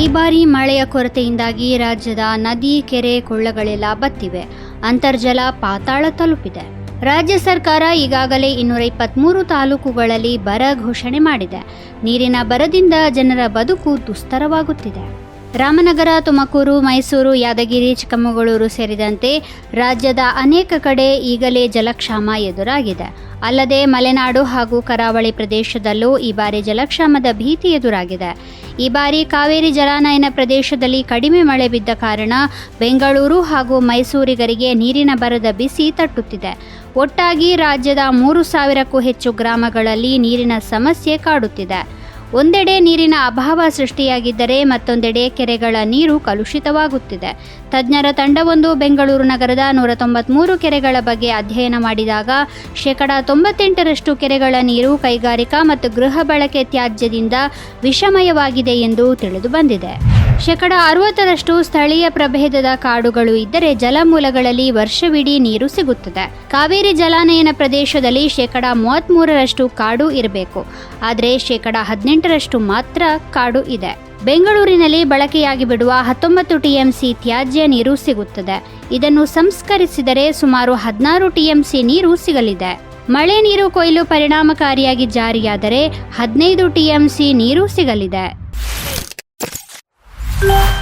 ಈ ಬಾರಿ ಮಳೆಯ ಕೊರತೆಯಿಂದಾಗಿ ರಾಜ್ಯದ ನದಿ, ಕೆರೆ, ಕೊಳ್ಳಗಳೆಲ್ಲ ಬತ್ತಿವೆ. ಅಂತರ್ಜಲ ಪಾತಾಳ ತಲುಪಿದೆ. ರಾಜ್ಯ ಸರ್ಕಾರ ಈಗಾಗಲೇ ಇನ್ನೂರ ಇಪ್ಪತ್ತ್ಮೂರು ತಾಲೂಕುಗಳಲ್ಲಿ ಬರ ಘೋಷಣೆ ಮಾಡಿದೆ. ನೀರಿನ ಬರದಿಂದ ಜನರ ಬದುಕು ದುಸ್ತರವಾಗುತ್ತಿದೆ. ರಾಮನಗರ, ತುಮಕೂರು, ಮೈಸೂರು, ಯಾದಗಿರಿ, ಚಿಕ್ಕಮಗಳೂರು ಸೇರಿದಂತೆ ರಾಜ್ಯದ ಅನೇಕ ಕಡೆ ಈಗಲೇ ಜಲಕ್ಷಾಮ ಎದುರಾಗಿದೆ. ಅಲ್ಲದೆ ಮಲೆನಾಡು ಹಾಗೂ ಕರಾವಳಿ ಪ್ರದೇಶದಲ್ಲೂ ಈ ಬಾರಿ ಜಲಕ್ಷಾಮದ ಭೀತಿ ಎದುರಾಗಿದೆ. ಈ ಬಾರಿ ಕಾವೇರಿ ಜಲಾನಯನ ಪ್ರದೇಶದಲ್ಲಿ ಕಡಿಮೆ ಮಳೆ ಬಿದ್ದ ಕಾರಣ ಬೆಂಗಳೂರು ಹಾಗೂ ಮೈಸೂರಿಗರಿಗೆ ನೀರಿನ ಬರದ ಬಿಸಿ ತಟ್ಟುತ್ತಿದೆ. ಒಟ್ಟಾಗಿ ರಾಜ್ಯದ ಮೂರು ಸಾವಿರಕ್ಕೂ ಹೆಚ್ಚು ಗ್ರಾಮಗಳಲ್ಲಿ ನೀರಿನ ಸಮಸ್ಯೆ ಕಾಡುತ್ತಿದೆ. ಒಂದೆಡೆ ನೀರಿನ ಅಭಾವ ಸೃಷ್ಟಿಯಾಗಿದ್ದರೆ ಮತ್ತೊಂದೆಡೆ ಕೆರೆಗಳ ನೀರು ಕಲುಷಿತವಾಗುತ್ತಿದೆ. ತಜ್ಞರ ತಂಡವೊಂದು ಬೆಂಗಳೂರು ನಗರದ ನೂರ ತೊಂಬತ್ಮೂರು ಕೆರೆಗಳ ಬಗ್ಗೆ ಅಧ್ಯಯನ ಮಾಡಿದಾಗ ಶೇಕಡಾ ತೊಂಬತ್ತೆಂಟರಷ್ಟು ಕೆರೆಗಳ ನೀರು ಕೈಗಾರಿಕಾ ಮತ್ತು ಗೃಹ ಬಳಕೆ ತ್ಯಾಜ್ಯದಿಂದ ವಿಷಮಯವಾಗಿದೆ ಎಂದು ತಿಳಿದು ಬಂದಿದೆ. ಶೇಕಡ ಅರವತ್ತರಷ್ಟು ಸ್ಥಳೀಯ ಪ್ರಭೇದದ ಕಾಡುಗಳು ಇದ್ದರೆ ಜಲಮೂಲಗಳಲ್ಲಿ ವರ್ಷವಿಡೀ ನೀರು ಸಿಗುತ್ತದೆ. ಕಾವೇರಿ ಜಲಾನಯನ ಪ್ರದೇಶದಲ್ಲಿ ಶೇಕಡ ಮೂವತ್ತ್ಮೂರರಷ್ಟು ಕಾಡು ಇರಬೇಕು. ಆದರೆ ಶೇಕಡ ಹದಿನೆಂಟರಷ್ಟು ಮಾತ್ರ ಕಾಡು ಇದೆ. ಬೆಂಗಳೂರಿನಲ್ಲಿ ಬಳಕೆಯಾಗಿ ಬಿಡುವ ಹತ್ತೊಂಬತ್ತು ಟಿಎಂಸಿ ತ್ಯಾಜ್ಯ ನೀರು ಸಿಗುತ್ತದೆ. ಇದನ್ನು ಸಂಸ್ಕರಿಸಿದರೆ ಸುಮಾರು ಹದಿನಾರು ಟಿಎಂಸಿ ನೀರು ಸಿಗಲಿದೆ. ಮಳೆ ನೀರು ಕೊಯ್ಲು ಪರಿಣಾಮಕಾರಿಯಾಗಿ ಜಾರಿಯಾದರೆ ಹದಿನೈದು ಟಿಎಂಸಿ ನೀರು ಸಿಗಲಿದೆ. Bye.